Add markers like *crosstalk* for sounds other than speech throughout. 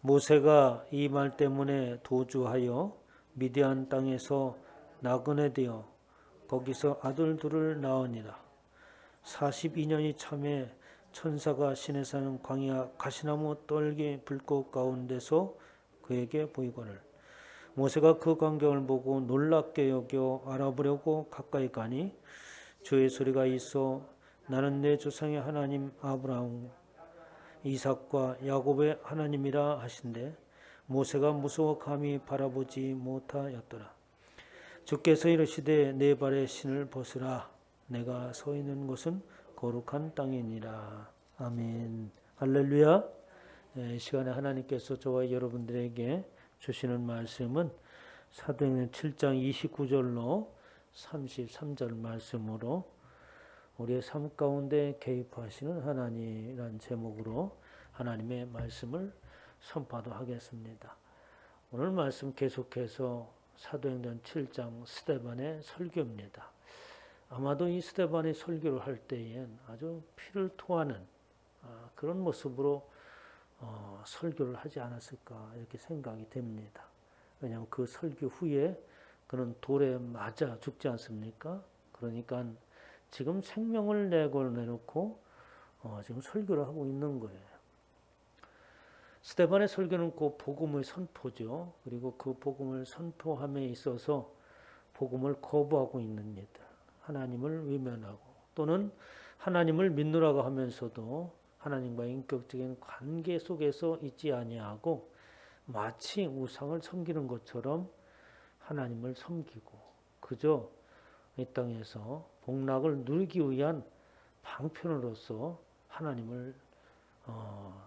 모세가 이 말 때문에 도주하여 미디안 땅에서 나그네 되어 거기서 아들 둘을 낳으니라. 42년이 참에 천사가 신에 사는 광야 가시나무 떨기 불꽃 가운데서 그에게 보이거늘 모세가 그 광경을 보고 놀랍게 여겨 알아보려고 가까이 가니 주의 소리가 있어 나는 내 조상의 하나님 아브라함 이삭과 야곱의 하나님이라 하신대. 모세가 무서워 감히 바라보지 못하였더라. 주께서 이르시되 내 발의 신을 벗으라. 내가 서 있는 곳은 거룩한 땅이니라. 아멘. 할렐루야. 예, 이 시간에 하나님께서 저와 여러분들에게 주시는 말씀은 사도행전 7장 29절로 33절 말씀으로 우리의 삶 가운데 개입하시는 하나님이란 제목으로 하나님의 말씀을 선포도 하겠습니다. 오늘 말씀 계속해서 사도행전 7장 스테반의 설교입니다. 아마도 이 스테반의 설교를 할 때엔 아주 피를 토하는 아, 그런 모습으로 어, 설교를 하지 않았을까 이렇게 생각이 됩니다. 왜냐하면 그 설교 후에 그는 돌에 맞아 죽지 않습니까? 그러니까 지금 생명을 내걸 내놓고 어, 지금 설교를 하고 있는 거예요. 스테반의 설교는 그 복음의 선포죠. 그리고 그 복음을 선포함에 있어서 복음을 거부하고 있는 이들, 하나님을 외면하고 또는 하나님을 믿노라고 하면서도 하나님과의 인격적인 관계 속에서 있지 아니하고 마치 우상을 섬기는 것처럼 하나님을 섬기고 그저 이 땅에서 복락을 누리기 위한 방편으로서 하나님을 어,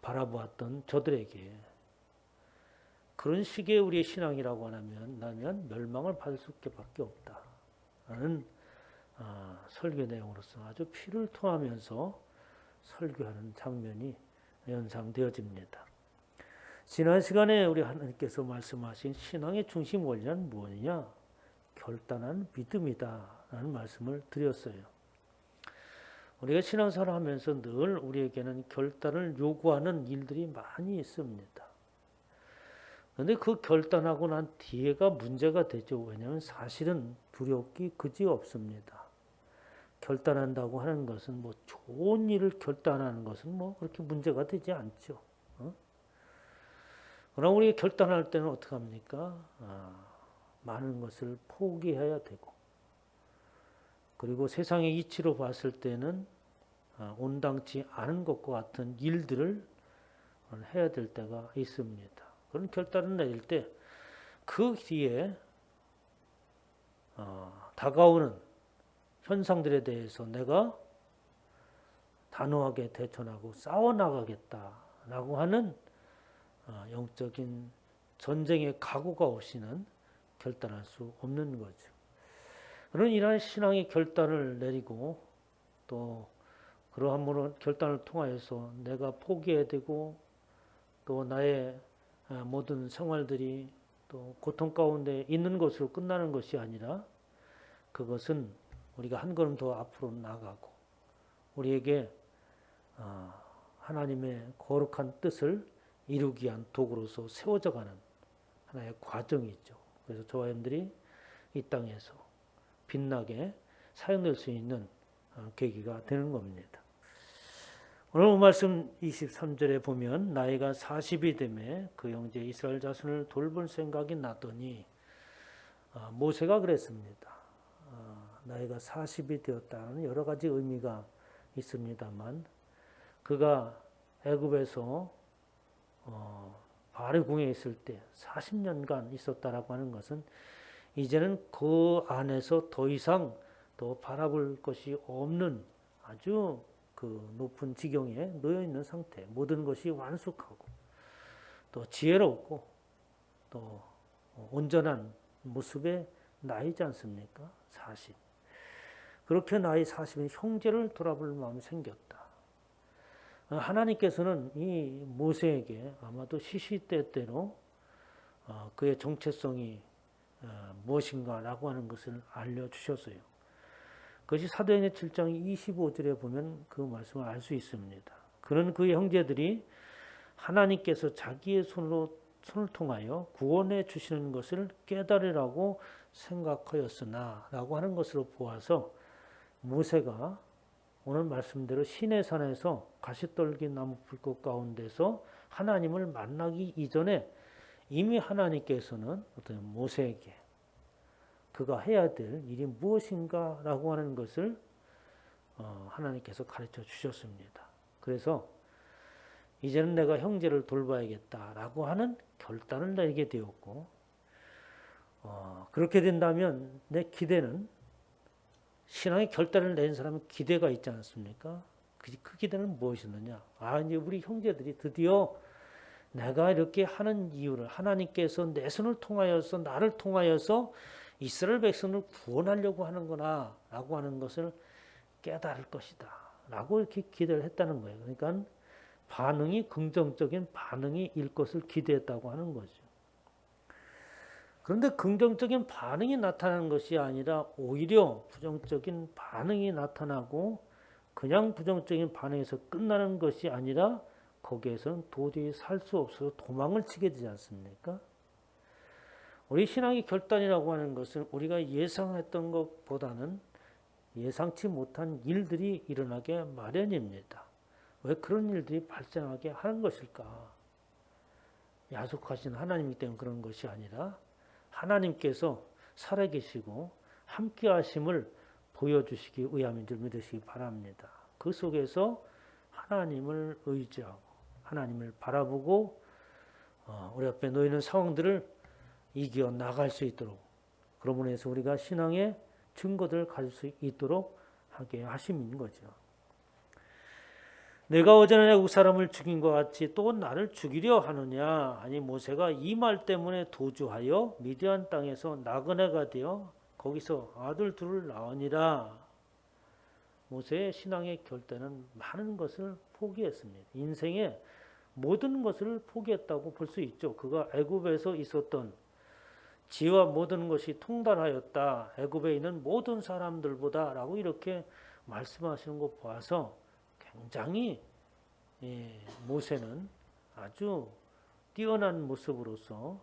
바라보았던 저들에게 그런 식의 우리의 신앙이라고 하면 나면 멸망을 받을 수밖에 없다라는 어, 설교 내용으로서 아주 피를 토하면서 설교하는 장면이 연상되어집니다. 지난 시간에 우리 하나님께서 말씀하신 신앙의 중심 원리는 무엇이냐? 결단한 믿음이다라는 말씀을 드렸어요. 우리가 신앙생활 하면서 늘 우리에게는 결단을 요구하는 일들이 많이 있습니다. 그런데 그 결단하고 난 뒤에가 문제가 되죠. 왜냐하면 사실은 두렵기 그지 없습니다. 결단한다고 하는 것은 뭐 좋은 일을 결단하는 것은 뭐 그렇게 문제가 되지 않죠. 어? 그러나 우리 결단할 때는 어떻게 합니까? 아, 많은 것을 포기해야 되고 그리고 세상의 이치로 봤을 때는 아, 온당치 않은 것과 같은 일들을 해야 될 때가 있습니다. 그런 결단을 내릴 때 그 뒤에 어, 다가오는 현상들에 대해서 내가 단호하게 대처하고 싸워나가겠다라고 하는 어, 영적인 전쟁의 각오가 없이는 결단할 수 없는 거죠. 그런 이러한 신앙의 결단을 내리고 또 그러함으로 결단을 통하여서 내가 포기해야 되고 또 나의 어, 모든 생활들이 또 고통 가운데 있는 것으로 끝나는 것이 아니라 그것은 우리가 한 걸음 더 앞으로 나가고 우리에게 어, 하나님의 거룩한 뜻을 이루기 위한 도구로서 세워져 가는 하나의 과정이 있죠. 그래서 저와 여러분들이 이 땅에서 빛나게 사용될 수 있는 어, 계기가 되는 겁니다. 오늘 말씀 23절에 보면 나이가 40이 되매 그 형제 이스라엘 자손을 돌볼 생각이 나더니 어, 모세가 그랬습니다. 어, 나이가 40이 되었다는 여러 가지 의미가 있습니다만 그가 애굽에서 어, 바알의 궁에 있을 때 40년간 있었다라고 하는 것은 이제는 그 안에서 더 이상 더 바라볼 것이 없는 아주 그 높은 지경에 놓여 있는 상태. 모든 것이 완숙하고 또 지혜롭고 또 온전한 모습의 나이지 않습니까? 40. 그렇게 나이 40인 형제를 돌아볼 마음이 생겼다. 하나님께서는 이 모세에게 아마도 시시때때로 어, 그의 정체성이 어, 무엇인가라고 하는 것을 알려주셨어요. 그것이 사도행전 7장 25절에 보면 그 말씀을 알 수 있습니다. 그는 그 형제들이 하나님께서 자기의 손으로 손을 통하여 구원해 주시는 것을 깨달으라고 생각하였으나라고 하는 것으로 보아서 모세가 오늘 말씀대로 신의 산에서 가시떨기 나무 불꽃 가운데서 하나님을 만나기 이전에 이미 하나님께서는 어떤 모세에게 그가 해야 될 일이 무엇인가라고 하는 것을 어, 하나님께서 가르쳐 주셨습니다. 그래서 이제는 내가 형제를 돌봐야겠다라고 하는 결단을 내게 되었고 어, 그렇게 된다면 내 기대는 신앙의 결단을 낸 사람은 기대가 있지 않습니까? 그, 그 기대는 무엇이었느냐? 아 이제 우리 형제들이 드디어 내가 이렇게 하는 이유를 하나님께서 내 손을 통하여서 나를 통하여서 이스라엘 백성을 구원하려고 하는구나라고 하는 것을 깨달을 것이다라고 이렇게 기대를 했다는 거예요. 그러니까 반응이 긍정적인 반응이 일 것을 기대했다고 하는 거죠. 그런데 긍정적인 반응이 나타나는 것이 아니라 오히려 부정적인 반응이 나타나고 그냥 부정적인 반응에서 끝나는 것이 아니라 거기에서는 도저히 살 수 없어서 도망을 치게 되지 않습니까? 우리 신앙의 결단이라고 하는 것은 우리가 예상했던 것보다는 예상치 못한 일들이 일어나게 마련입니다. 왜 그런 일들이 발생하게 하는 것일까? 야속하신 하나님이기 때문에 그런 것이 아니라 하나님께서 살아계시고 함께 하심을 보여주시기 위함인 줄 믿으시기 바랍니다. 그 속에서 하나님을 의지하고 하나님을 바라보고 어, 우리 앞에 놓이는 상황들을 이겨 나갈 수 있도록 그러므로 해서 우리가 신앙의 증거들을 가질 수 있도록 하게 하심인 거죠. 내가 어제는 애국 사람을 죽인 것 같이 또 나를 죽이려 하느냐? 아니 모세가 이 말 때문에 도주하여 미디안 땅에서 나그네가 되어 거기서 아들 둘을 낳으니라. 모세의 신앙의 결단은 많은 것을 포기했습니다. 인생의 모든 것을 포기했다고 볼 수 있죠. 그가 애굽에서 있었던 지와 모든 것이 통달하였다. 애굽에 있는 모든 사람들보다라고 이렇게 말씀하시는 것 봐서 굉장히 예, 모세는 아주 뛰어난 모습으로서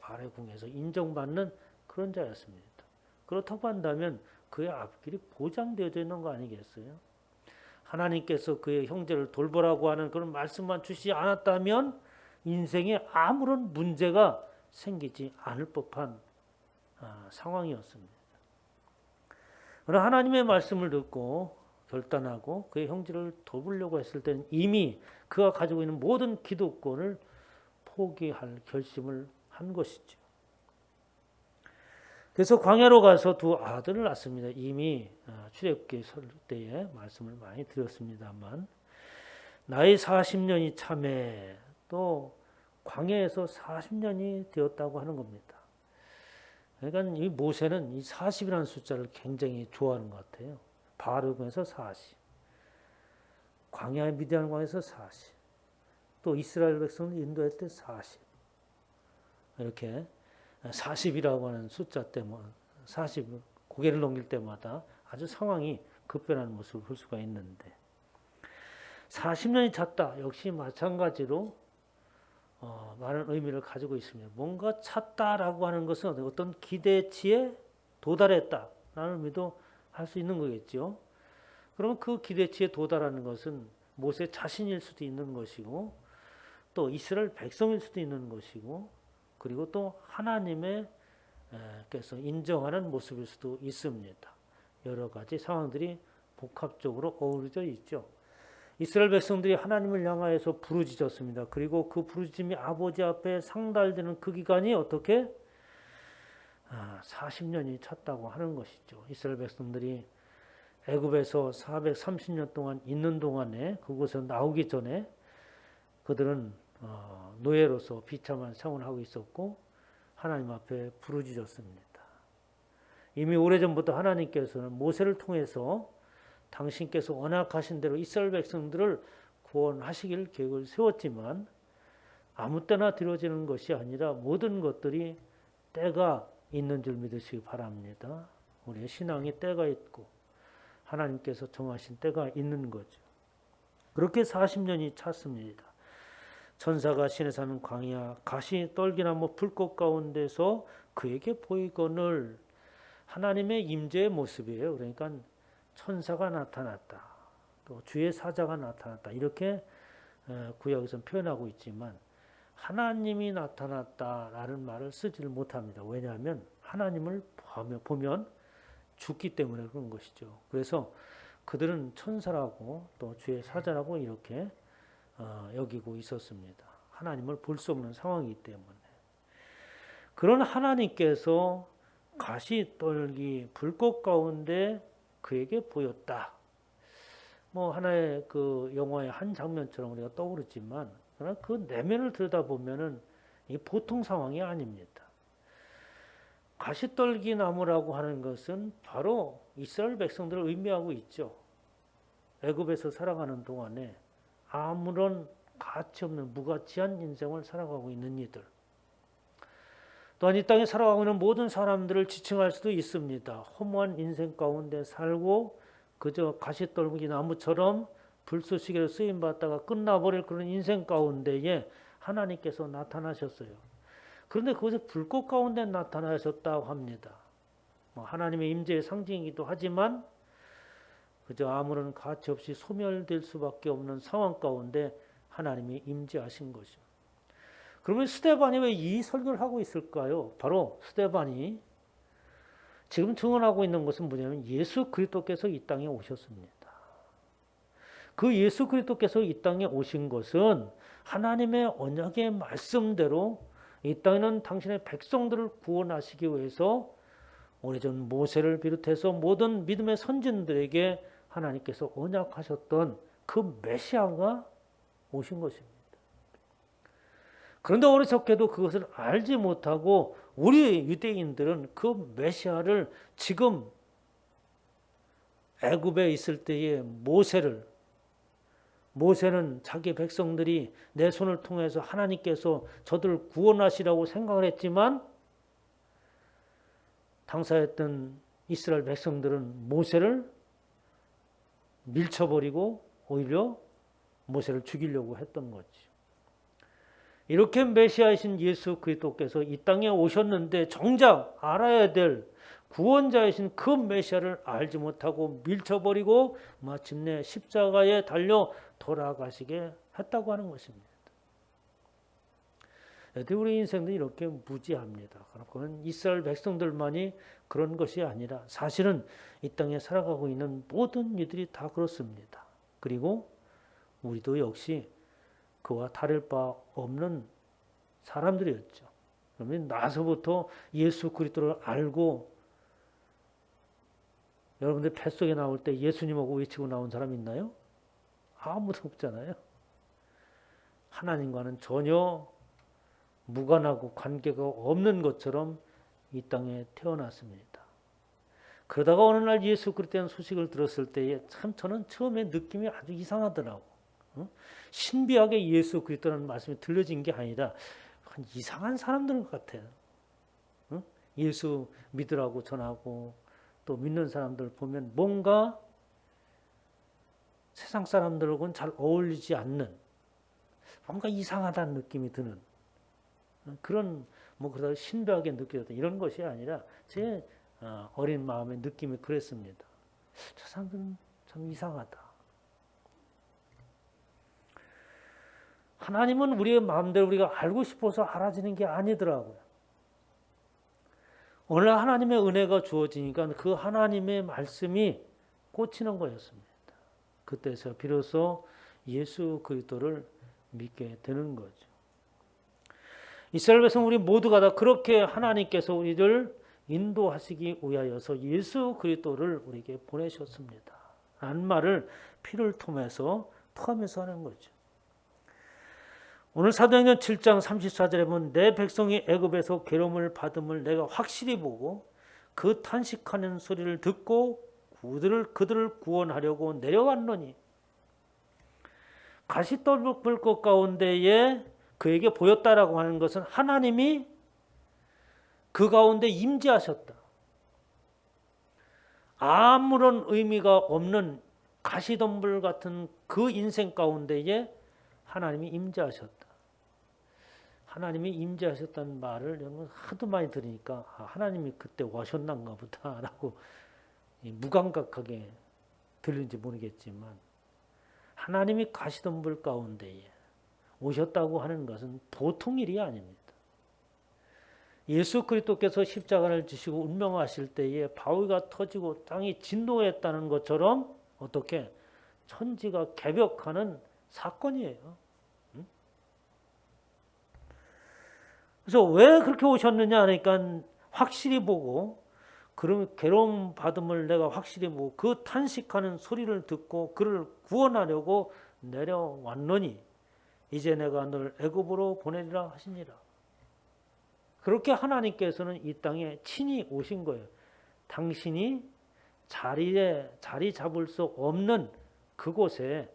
발의 궁에서 인정받는 그런 자였습니다. 그렇다고 한다면 그의 앞길이 보장되어져 있는 거 아니겠어요? 하나님께서 그의 형제를 돌보라고 하는 그런 말씀만 주시지 않았다면 인생에 아무런 문제가 생기지 않을 법한 아, 상황이었습니다. 그러나 하나님의 말씀을 듣고 결단하고 그의 형제를 돕으려고 했을 때는 이미 그가 가지고 있는 모든 기득권을 포기할 결심을 한 것이죠. 그래서 광야로 가서 두 아들을 낳습니다. 이미 어, 출애굽기 설 때에 말씀을 많이 드렸습니다만 나이 40년이 참에 또 광야에서 40년이 되었다고 하는 겁니다. 그러니까 이 모세는 이 40이라는 숫자를 굉장히 좋아하는 것 같아요. 바르에서 40. 광야의 미디안 광에서 40. 또 이스라엘 백성을 인도할 때 40. 이렇게 40이라고 하는 숫자 때문에 40 고개를 넘길 때마다 아주 상황이 급변하는 모습을 볼 수가 있는데 40년이 찼다. 역시 마찬가지로 어, 많은 의미를 가지고 있습니다. 뭔가 찼다라고 하는 것은 어떤 기대치에 도달했다라는 의미도 할 수 있는 거겠죠. 그러면 그 기대치에 도달하는 것은 모세 자신일 수도 있는 것이고 또 이스라엘 백성일 수도 있는 것이고 그리고 또 하나님의 께서 인정하는 모습일 수도 있습니다. 여러 가지 상황들이 복합적으로 어우러져 있죠. 이스라엘 백성들이 하나님을 향하여서 부르짖었습니다. 그리고 그 부르짖음이 아버지 앞에 상달되는 그 기간이 어떻게 40년이 아, 찼다고 하는 것이죠. 이스라엘 백성들이 애굽에서 430년 동안 있는 동안에 그곳에 나오기 전에 그들은 어, 노예로서 비참한 생활을 하고 있었고 하나님 앞에 부르짖었습니다. 이미 오래전부터 하나님께서는 모세를 통해서 당신께서 언약하신 대로 이스라엘 백성들을 구원하시길 계획을 세웠지만 아무 때나 드려지는 것이 아니라 모든 것들이 때가 있는 줄 믿으시기 바랍니다. 우리의 신앙이 때가 있고 하나님께서 정하신 때가 있는 거죠. 그렇게 40년이 찼습니다. 천사가 신에 사는 광야 가시 떨기나무 불꽃 가운데서 그에게 보이거늘 하나님의 임재의 모습이에요. 그러니까 천사가 나타났다. 또 주의 사자가 나타났다. 이렇게 어, 구약에서 표현하고 있지만 하나님이 나타났다라는 말을 쓰지를 못합니다. 왜냐하면 하나님을 보면, 죽기 때문에 그런 것이죠. 그래서 그들은 천사라고 또 주의 사자라고 이렇게 어, 여기고 있었습니다. 하나님을 볼 수 없는 상황이기 때문에 그런 하나님께서 가시 떨기 불꽃 가운데 그에게 보였다. 뭐 하나의 그 영화의 한 장면처럼 우리가 떠오르지만 그러나 그 내면을 들여다보면은 이 보통 상황이 아닙니다. 가시떨기 나무라고 하는 것은 바로 이스라엘 백성들을 의미하고 있죠. 애굽에서 살아가는 동안에 아무런 가치 없는 무가치한 인생을 살아가고 있는 이들. 또한 이 땅에 살아가고 있는 모든 사람들을 지칭할 수도 있습니다. 허무한 인생 가운데 살고 그저 가시떨기 나무처럼 불쏘시개로 쓰임 받다가 끝나버릴 그런 인생 가운데에 하나님께서 나타나셨어요. 그런데 그것이 불꽃 가운데 나타나셨다고 합니다. 뭐 하나님의 임재의 상징이기도 하지만 그저 아무런 가치 없이 소멸될 수밖에 없는 상황 가운데 하나님이 임재하신 것이죠. 그러면 스테반이 왜 이 설교를 하고 있을까요? 바로 스테반이 지금 증언하고 있는 것은 뭐냐면 예수 그리스도께서 이 땅에 오셨습니다. 그 예수 그리스도께서 이 땅에 오신 것은 하나님의 언약의 말씀대로 이 땅에는 당신의 백성들을 구원하시기 위해서 오래전 모세를 비롯해서 모든 믿음의 선진들에게 하나님께서 언약하셨던 그 메시아가 오신 것입니다. 그런데 어리석게도 그것을 알지 못하고 우리 유대인들은 그 메시아를 지금 애굽에 있을 때의 모세를 모세는 자기 백성들이 내 손을 통해서 하나님께서 저들을 구원하시라고 생각을 했지만 당사했던 이스라엘 백성들은 모세를 밀쳐버리고 오히려 모세를 죽이려고 했던 거지. 이렇게 메시아이신 예수 그리스도께서 이 땅에 오셨는데 정작 알아야 될 구원자이신 그 메시아를 알지 못하고 밀쳐버리고 마침내 십자가에 달려 돌아가시게 했다고 하는 것입니다. 우리 인생도 이렇게 무지합니다. 그건 이스라엘 백성들만이 그런 것이 아니라 사실은 이 땅에 살아가고 있는 모든 이들이 다 그렇습니다. 그리고 우리도 역시 그와 다를 바 없는 사람들이었죠. 그러면 나서부터 예수 그리스도를 알고 여러분들 뱃속에 나올 때 예수님하고 외치고 나온 사람 있나요? 아무도 없잖아요. 하나님과는 전혀 무관하고 관계가 없는 것처럼 이 땅에 태어났습니다. 그러다가 어느 날 예수 그리스도의 소식을 들었을 때에 참 저는 처음에 느낌이 아주 이상하더라고. 신비하게 예수 그리스도라는 말씀이 들려진 게 아니라 이상한 사람들 같아요. 예수 믿으라고 전하고 또 믿는 사람들 보면 뭔가 세상 사람들하고는 잘 어울리지 않는 뭔가 이상하다는 느낌이 드는 그런 뭐 그러다 신비하게 느껴졌다 이런 것이 아니라 제 어, 어린 마음의 느낌이 그랬습니다. 저 사람들은 참 이상하다. 하나님은 우리의 마음대로 우리가 알고 싶어서 알아지는 게 아니더라고요. 오늘 하나님의 은혜가 주어지니까 그 하나님의 말씀이 꽂히는 거였습니다. 그때서 비로소 예수 그리스도를 믿게 되는 거죠. 이스라엘 백성 우리 모두가 다 그렇게 하나님께서 우리를 인도하시기 위하여서 예수 그리스도를 우리에게 보내셨습니다. 라는 말을 피를 통해서 포함해서 하는 거죠. 오늘 사도행전 7장 34절에 보면 내 백성이 애굽에서 괴로움을 받음을 내가 확실히 보고 그 탄식하는 소리를 듣고 그들을 그들을 구원하려고 내려왔노니 가시떨 불꽃 가운데에 그에게 보였다라고 하는 것은 하나님이 그 가운데 임재하셨다. 아무런 의미가 없는 가시덤불 같은 그 인생 가운데에 하나님이 임재하셨다. 하나님이 임재하셨다는 말을 하도 많이 들으니까 아, 하나님이 그때 오셨난가 보다라고 이 무감각하게 들리는지 모르겠지만 하나님이 가시던 물 가운데에 오셨다고 하는 것은 보통 일이 아닙니다. 예수 그리스도께서 십자가를 지시고 운명하실 때에 바위가 터지고 땅이 진동했다는 것처럼 어떻게 천지가 개벽하는 사건이에요. 응? 그래서 왜 그렇게 오셨느냐 하니까 확실히 보고 그럼 괴로움 받음을 내가 확실히 보고 그 탄식하는 소리를 듣고 그를 구원하려고 내려왔노니 이제 내가 너를 애굽으로 보내리라 하시니라. 그렇게 하나님께서는 이 땅에 친히 오신 거예요. 당신이 자리에 자리 잡을 수 없는 그곳에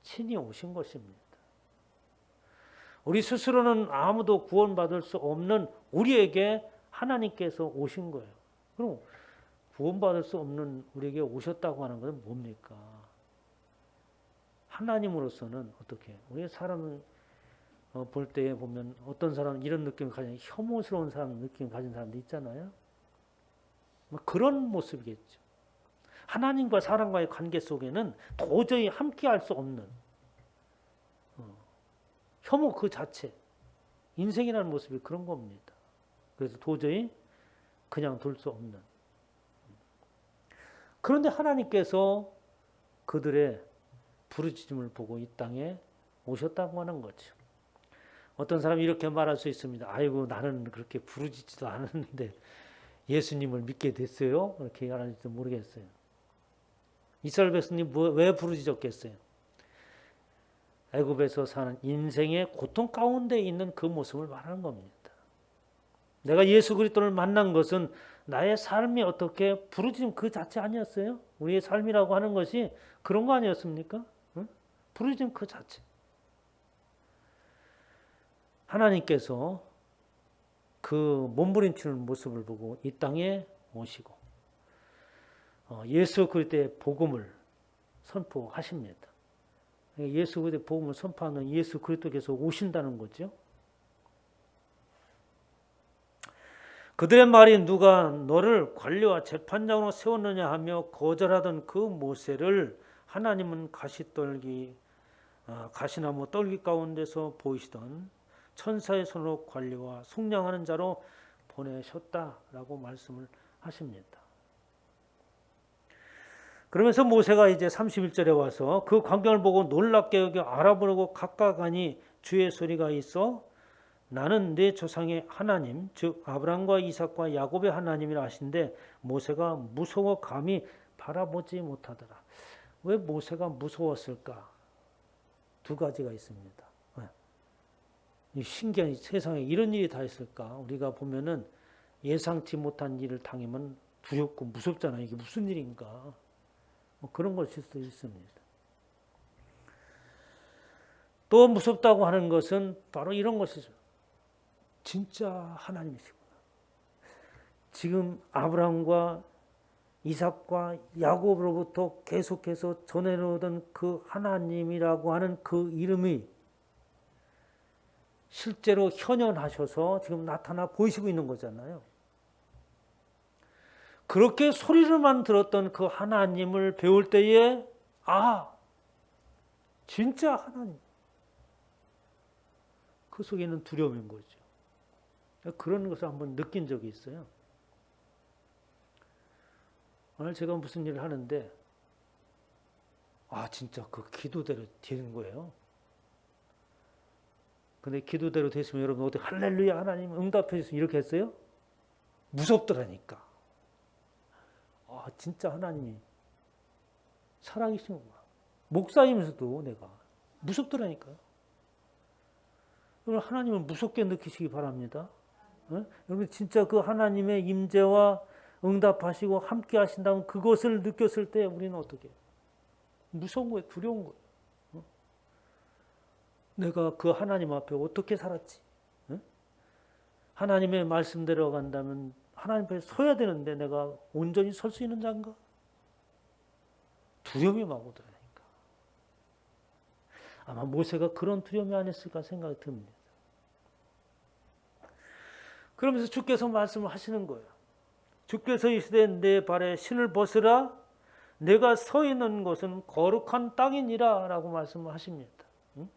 친히 오신 것입니다. 우리 스스로는 아무도 구원받을 수 없는 우리에게 하나님께서 오신 거예요. 그럼 구원받을 수 없는 우리에게 오셨다고 하는 것은 뭡니까? 하나님으로서는 어떻게? 우리 사람은 어, 볼 때에 보면 어떤 사람은 이런 느낌을 가진 혐오스러운 사람 느낌 가진 사람도 있잖아요. 뭐 그런 모습이겠죠. 하나님과 사람과의 관계 속에는 도저히 함께할 수 없는 어, 혐오 그 자체, 인생이라는 모습이 그런 겁니다. 그래서 도저히 그냥 둘 수 없는. 그런데 하나님께서 그들의 부르짖음을 보고 이 땅에 오셨다고 하는 거죠. 어떤 사람이 이렇게 말할 수 있습니다. 아이고 나는 그렇게 부르짖지도 않았는데 예수님을 믿게 됐어요. 그렇게 말하는지도 모르겠어요. 이스라엘 백성님 뭐, 왜 부르짖었겠어요? 애굽에서 사는 인생의 고통 가운데 있는 그 모습을 말하는 겁니다. 내가 예수 그리스도를 만난 것은 나의 삶이 어떻게 부르짖음 그 자체 아니었어요? 우리의 삶이라고 하는 것이 그런 거 아니었습니까? 응? 부르짖음 그 자체. 하나님께서 그 몸부림치는 모습을 보고 이 땅에 오시고 어, 예수 그리스도의 복음을 선포하십니다. 예수 그리스도의 복음을 선포하는 예수 그리스도께서 오신다는 거죠. 그들의 말이 누가 너를 관리와 재판장으로 세웠느냐 하며 거절하던 그 모세를 하나님은 가시떨기 아, 가시나무 떨기 가운데서 보이시던 천사의 손으로 관리와 속량하는 자로 보내셨다라고 말씀을 하십니다. 그러면서 모세가 이제 31절에 와서 그 광경을 보고 놀랍게 여겨 알아보려고 가까가니 주의 소리가 있어 나는 내 조상의 하나님 즉 아브라함과 이삭과 야곱의 하나님이라 하신데 모세가 무서워 감히 바라보지 못하더라. 왜 모세가 무서웠을까? 두 가지가 있습니다. 신기한 세상에 이런 일이 다 있을까? 우리가 보면은 예상치 못한 일을 당하면 두렵고 무섭잖아. 이게 무슨 일인가? 뭐 그런 것일 수도 있습니다. 또 무섭다고 하는 것은 바로 이런 것이죠. 진짜 하나님이시구나. 지금 아브라함과 이삭과 야곱으로부터 계속해서 전해오던 그 하나님이라고 하는 그 이름이 실제로 현현하셔서 지금 나타나 보이시고 있는 거잖아요. 그렇게 소리를만 들었던 그 하나님을 배울 때에 아 진짜 하나님 그 속에는 두려움인 거죠. 그런 것을 한번 느낀 적이 있어요. 오늘 제가 무슨 일을 하는데 아 진짜 그 기도대로 되는 거예요. 근데 기도대로 됐으면 여러분 어떻게 할렐루야 하나님 응답해 주시면 이렇게 했어요? 무섭더라니까. 아 진짜 하나님이 거야. 목사이면서도 내가 무섭더라니까요. 여러분 하나님을 무섭게 느끼시기 바랍니다. 어? 여러분 진짜 그 하나님의 임재와 응답하시고 함께 하신다면 그것을 느꼈을 때 우리는 어떻게 무서운 거예요, 두려운 거예요. 내가 그 하나님 앞에 어떻게 살았지? 하나님의 말씀대로 간다면 하나님 앞에 서야 되는데 내가 온전히 설 수 있는 자인가? 두려움이 막 오더라니까. 아마 모세가 그런 두려움이 아니었을까 생각이 듭니다. 그러면서 주께서 말씀을 하시는 거예요. 주께서 이르시되 내 발에 신을 벗으라 내가 서 있는 곳은 거룩한 땅이니라 라고 말씀을 하십니다. 응?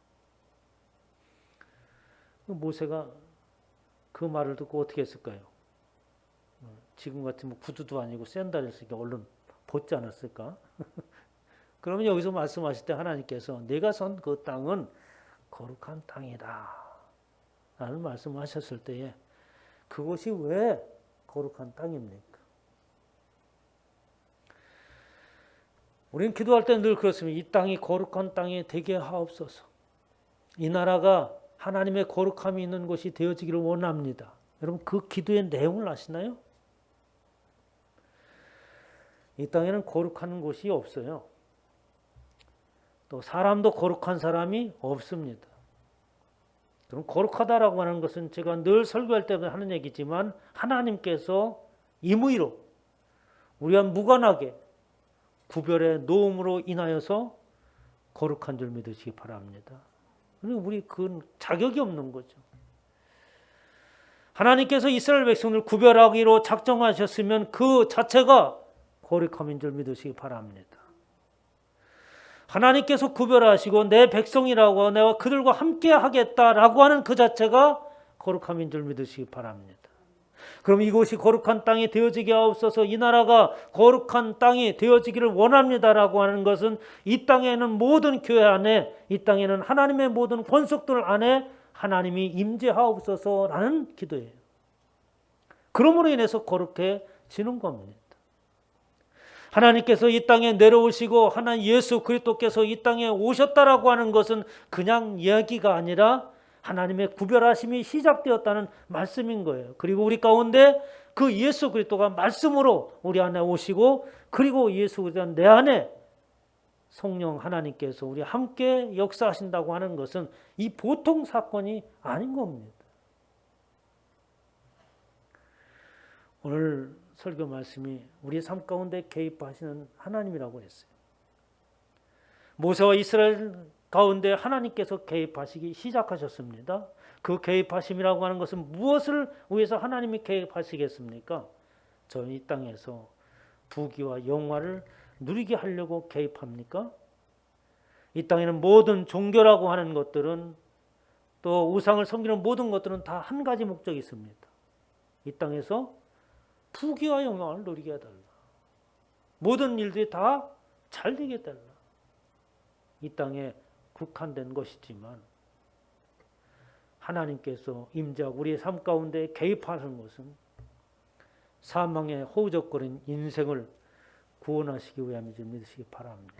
모세가 그 말을 듣고 어떻게 했을까요? 어, 지금 같으면 구두도 아니고 샌들을 쓰니까 얼른 벗지 않았을까? *laughs* 그러면 여기서 말씀하실 때 하나님께서 내가 선 그 땅은 거룩한 땅이다. 라는 말씀하셨을 때에 그곳이 왜 거룩한 땅입니까? 우리는 기도할 때 늘 그렇습니다. 이 땅이 거룩한 땅이 되게 하옵소서. 이 나라가 하나님의 거룩함이 있는 곳이 되어지기를 원합니다. 여러분 그 기도의 내용을 아시나요? 이 땅에는 거룩한 곳이 없어요. 또 사람도 거룩한 사람이 없습니다. 그럼 거룩하다라고 하는 것은 제가 늘 설교할 때 하는 얘기지만 하나님께서 임의로 우리와 무관하게 구별의 노음으로 인하여서 거룩한 줄 믿으시기 바랍니다. 우리 그 자격이 없는 거죠. 하나님께서 이스라엘 백성을 구별하기로 작정하셨으면 그 자체가 거룩함인 줄 믿으시기 바랍니다. 하나님께서 구별하시고 내 백성이라고 내가 그들과 함께 하겠다라고 하는 그 자체가 거룩함인 줄 믿으시기 바랍니다. 그럼 이곳이 거룩한 땅이 되어지게 하옵소서 이 나라가 거룩한 땅이 되어지기를 원합니다라고 하는 것은 이 땅에는 모든 교회 안에 이 땅에는 하나님의 모든 권속들 안에 하나님이 임재하옵소서라는 기도예요. 그러므로 인해서 거룩해지는 겁니다. 하나님께서 이 땅에 내려오시고 하나님 예수 그리스도께서 이 땅에 오셨다라고 하는 것은 그냥 이야기가 아니라 하나님의 구별하심이 시작되었다는 말씀인 거예요. 그리고 우리 가운데 그 예수 그리스도가 말씀으로 우리 안에 오시고 그리고 예수 그리스도 내 안에 성령 하나님께서 우리 함께 역사하신다고 하는 것은 이 보통 사건이 아닌 겁니다. 오늘 설교 말씀이 우리 삶 가운데 개입하시는 하나님이라고 했어요. 모세와 이스라엘 가운데 하나님께서 개입하시기 시작하셨습니다. 그 개입하심이라고 하는 것은 무엇을 위해서 하나님이 개입하시겠습니까? 저는 이 땅에서 부귀와 영화를 누리게 하려고 개입합니까? 이 땅에는 모든 종교라고 하는 것들은 또 우상을 섬기는 모든 것들은 다 한 가지 목적이 있습니다. 이 땅에서 부귀와 영광을 누리게 해달라. 모든 일들이 다 잘 되게 해달라. 이 땅에 국한된 것이지만 하나님께서 임자하고 우리의 삶 가운데 개입하는 것은 사망의 호우적거린 인생을 구원하시기 위함이지 믿으시기 바랍니다.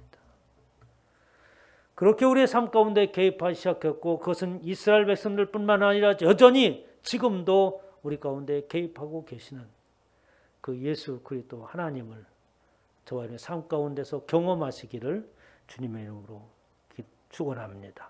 그렇게 우리의 삶 가운데 개입하기 시작했고 그것은 이스라엘 백성들뿐만 아니라 여전히 지금도 우리 가운데 개입하고 계시는 그 예수 그리스도 하나님을 저와 삶 가운데서 경험하시기를 주님의 이름으로 축원합니다.